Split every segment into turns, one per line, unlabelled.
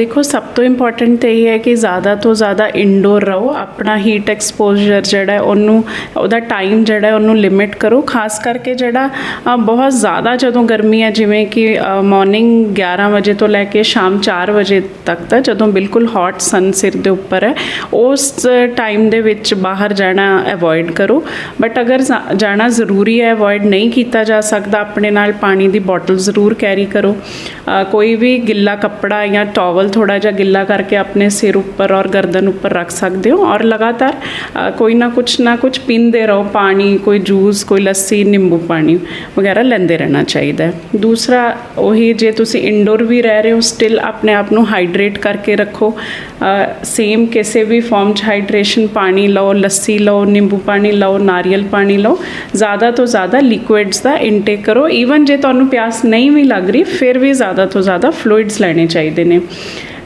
ਦੇਖੋ, ਸਭ ਤੋਂ ਇੰਪੋਰਟੈਂਟ ਤੇ ਇਹ ਹੈ ਕਿ ਜ਼ਿਆਦਾ ਤੋਂ ਜ਼ਿਆਦਾ ਇਨਡੋਰ ਰਹੋ, ਆਪਣਾ ਹੀਟ ਐਕਸਪੋਜ਼ਰ ਜਿਹੜਾ ਹੈ, ਉਹਨੂੰ, ਉਹਦਾ ਟਾਈਮ ਜਿਹੜਾ ਹੈ, ਉਹਨੂੰ ਲਿਮਿਟ ਕਰੋ। ਖਾਸ ਕਰਕੇ ਜਿਹੜਾ ਬਹੁਤ ਜ਼ਿਆਦਾ ਜਦੋਂ ਗਰਮੀ ਹੈ, ਜਿਵੇਂ ਕਿ ਮਾਰਨਿੰਗ 11 ਵਜੇ ਤੋਂ ਲੈ ਕੇ ਸ਼ਾਮ 4 ਵਜੇ ਤੱਕ ਦਾ ਜਦੋਂ ਬਿਲਕੁਲ ਹੌਟ ਸਨ ਸਿਰ ਦੇ ਉੱਪਰ ਹੈ, ਉਸ ਟਾਈਮ ਦੇ ਵਿੱਚ ਬਾਹਰ ਜਾਣਾ ਅਵੋਇਡ ਕਰੋ। ਬਟ ਅਗਰ ਜਾ- ਜਾਣਾ ਜ਼ਰੂਰੀ ਹੈ ਅਵੋਇਡ ਨਹੀਂ ਕੀਤਾ ਜਾ ਸਕਦਾ, ਆਪਣੇ ਨਾਲ ਪਾਣੀ ਦੀ ਬੋਟਲ ਜ਼ਰੂਰ ਕੈਰੀ। ਕਰੋ ਕੋਈ ਵੀ ਗਿੱਲਾ ਕੱਪੜਾ ਜਾਂ ਟਾਵਲ ਥੋੜਾ ਜਿਹਾ ਗਿੱਲਾ ਕਰਕੇ ਆਪਣੇ ਸਿਰ ਉੱਪਰ ਔਰ ਗਰਦਨ ਉੱਪਰ ਰੱਖ ਸਕਦੇ ਹੋ ਔਰ ਲਗਾਤਾਰ ਅ, ਕੋਈ ਨਾ ਕੁਛ ਨਾ ਕੁਛ ਪੀਂਦੇ ਰਹੋ ਪਾਣੀ ਕੋਈ ਜੂਸ ਕੋਈ ਲੱਸੀ ਨਿੰਬੂ ਪਾਣੀ ਵਗੈਰਾ ਲੈਂਦੇ ਰਹਿਣਾ ਚਾਹੀਦਾ ਹੈ ਦੂਸਰਾ ਉਹੀ ਜੇ ਤੁਸੀਂ ਇਨਡੋਰ ਵੀ ਰਹਿ ਰਹੇ ਹੋ ਸਟਿਲ ਆਪਣੇ ਆਪ ਨੂੰ ਹਾਈਡਰੇਟ ਕਰਕੇ ਰੱਖੋ ਸੇਮ ਕਿਸੇ ਵੀ ਫਾਰਮ 'ਚ ਹਾਈਡਰੇਸ਼ਨ ਪਾਣੀ ਲਓ ਲੱਸੀ ਲਓ ਨਿੰਬੂ ਪਾਣੀ ਲਓ ਨਾਰੀਅਲ ਪਾਣੀ ਲਓ ਜ਼ਿਆਦਾ ਤੋਂ ਜ਼ਿਆਦਾ ਲਿਕੁਇਡਸ ਦਾ ਇਨਟੇਕ ਕਰੋ ਈਵਨ ਜੇ ਤੁਹਾਨੂੰ ਪਿਆਸ ਨਹੀਂ ਵੀ ਲੱਗ ਰਹੀ ਫਿਰ ਵੀ ਜ਼ਿਆਦਾ ਤੋਂ ਜ਼ਿਆਦਾ ਫਲੂਇਡਸ ਲੈਣੇ ਚਾਹੀਦੇ ਨੇ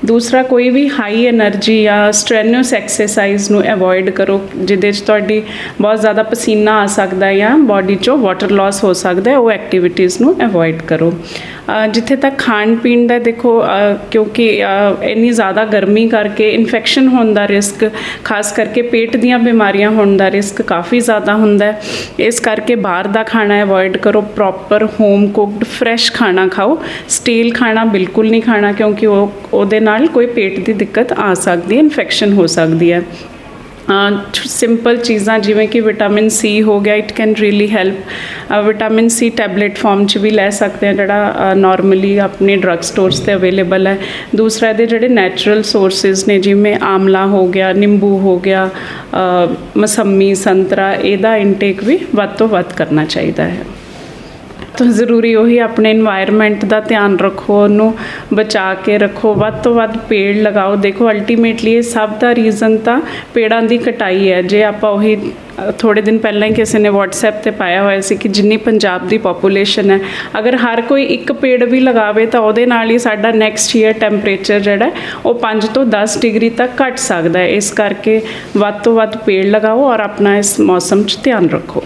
ਦੂਸਰਾ ਕੋਈ ਵੀ ਹਾਈ એનર્ਜੀ ਜਾਂ ਸਟ੍ਰੈਨਸ ਐਕਸਰਸਾਈਜ਼ ਨੂੰ ਅਵੋਇਡ ਕਰੋ, ਜਿਹਦੇ 'ਚ ਤੁਹਾਡੀ ਬਹੁਤ ਜ਼ਿਆਦਾ ਪਸੀਨਾ ਆ ਸਕਦਾ ਹੈ ਜਾਂ ਬਾਡੀ 'ਚੋਂ ਵਾਟਰ ਲਾਸ ਹੋ ਸਕਦਾ ਹੈ, ਉਹ ਐਕਟੀਵਿਟੀਜ਼ ਨੂੰ ਅਵੋਇਡ ਕਰੋ। ਜਿੱਥੇ ਤੱਕ ਖਾਣ ਪੀਣ ਦਾ ਦੇਖੋ ਕਿਉਂਕਿ ਇੰਨੀ ਜ਼ਿਆਦਾ ਗਰਮੀ ਕਰਕੇ ਇਨਫੈਕਸ਼ਨ ਹੋਣ ਦਾ ਰਿਸਕ ਖਾਸ ਕਰਕੇ ਪੇਟ ਦੀਆਂ ਬਿਮਾਰੀਆਂ ਹੋਣ ਦਾ ਰਿਸਕ ਕਾਫੀ ਜ਼ਿਆਦਾ ਹੁੰਦਾ ਹੈ। ਇਸ ਕਰਕੇ ਬਾਹਰ ਦਾ ਖਾਣਾ ਅਵੋਇਡ ਕਰੋ ਪ੍ਰੋਪਰ ਹੋਮ ਕੁਕਡ ਫਰੈਸ਼ ਖਾਣਾ ਖਾਓ। ਸਟੀਲ ਖਾਣਾ ਬਿਲਕੁਲ ਨਹੀਂ ਖਾਣਾ ਕਿਉਂਕਿ ਉਹ, ਉਹਦੇ ਨਾਲ ਕੋਈ ਪੇਟ ਦੀ ਦਿੱਕਤ ਆ ਸਕਦੀ ਹੈ ਇਨਫੈਕਸ਼ਨ ਹੋ ਸਕਦੀ ਹੈ। ਸਿੰਪਲ ਚੀਜ਼ਾਂ ਜਿਵੇਂ ਕਿ ਵਿਟਾਮਿਨ ਸੀ ਹੋ ਗਿਆ it can really help vitamin C tablet form 'ਚ ਵੀ ਲੈ ਸਕਦੇ ਆ, ਜਿਹੜਾ ਨਾਰਮਲੀ ਆਪਣੇ ਡਰੱਗ ਸਟੋਰਸ ਤੇ ਅਵੇਲੇਬਲ ਹੈ। ਦੂਸਰਾ ਇਹਦੇ ਜਿਹੜੇ ਨੈਚੁਰਲ ਸੋਰਸਸ ਨੇ, ਜਿਵੇਂ ਆਮਲਾ ਹੋ ਗਿਆ, ਨਿੰਬੂ ਹੋ ਗਿਆ ਮਸੰਮੀ, ਸੰਤਰਾ, ਇਹਦਾ ਇਨਟੇਕ ਵੀ ਵੱਧ ਤੋਂ ਵੱਧ ਕਰਨਾ ਚਾਹੀਦਾ ਹੈ। ਤਾਂ ਜ਼ਰੂਰੀ ਉਹੀ ਆਪਣੇ এনवायरमेंट ਦਾ ਧਿਆਨ ਰੱਖੋ, ਉਹਨੂੰ ਬਚਾ ਕੇ ਰੱਖੋ। ਵੱਧ ਤੋਂ ਵੱਧ ਪੇੜ ਲਗਾਓ। ਦੇਖੋ ਅਲਟੀਮੇਟਲੀ ਇਹ ਸਭ ਦਾ ਰੀਜ਼ਨ ਤਾਂ ਪੇੜਾਂ ਦੀ ਕਟਾਈ ਹੈ। ਜੇ ਆਪਾਂ ਉਹੀ ਥੋੜੇ ਦਿਨ ਪਹਿਲਾਂ ਹੀ ਕਿਸੇ ਨੇ WhatsApp ਤੇ ਪਾਇਆ ਹੋਇਆ ਸੀ ਕਿ ਜਿੰਨੀ ਪੰਜਾਬ ਦੀ ਪੋਪੂਲੇਸ਼ਨ ਹੈ, ਅਗਰ ਹਰ ਕੋਈ ਇੱਕ ਪੇੜ ਵੀ ਲਗਾਵੇ ਤਾਂ ਉਹਦੇ ਨਾਲ ਹੀ ਸਾਡਾ ਨੈਕਸਟ ਈਅਰ ਟੈਂਪਰੇਚਰ ਜਿਹੜਾ ਉਹ 5 ਤੋਂ 10 ਡਿਗਰੀ ਤੱਕ ਘਟ ਸਕਦਾ ਹੈ। ਇਸ ਕਰਕੇ ਵੱਧ ਤੋਂ ਵੱਧ ਪੇੜ ਲਗਾਓ ਔਰ ਆਪਣਾ ਇਸ ਮੌਸਮ 'ਚ ਧਿਆਨ ਰੱਖੋ।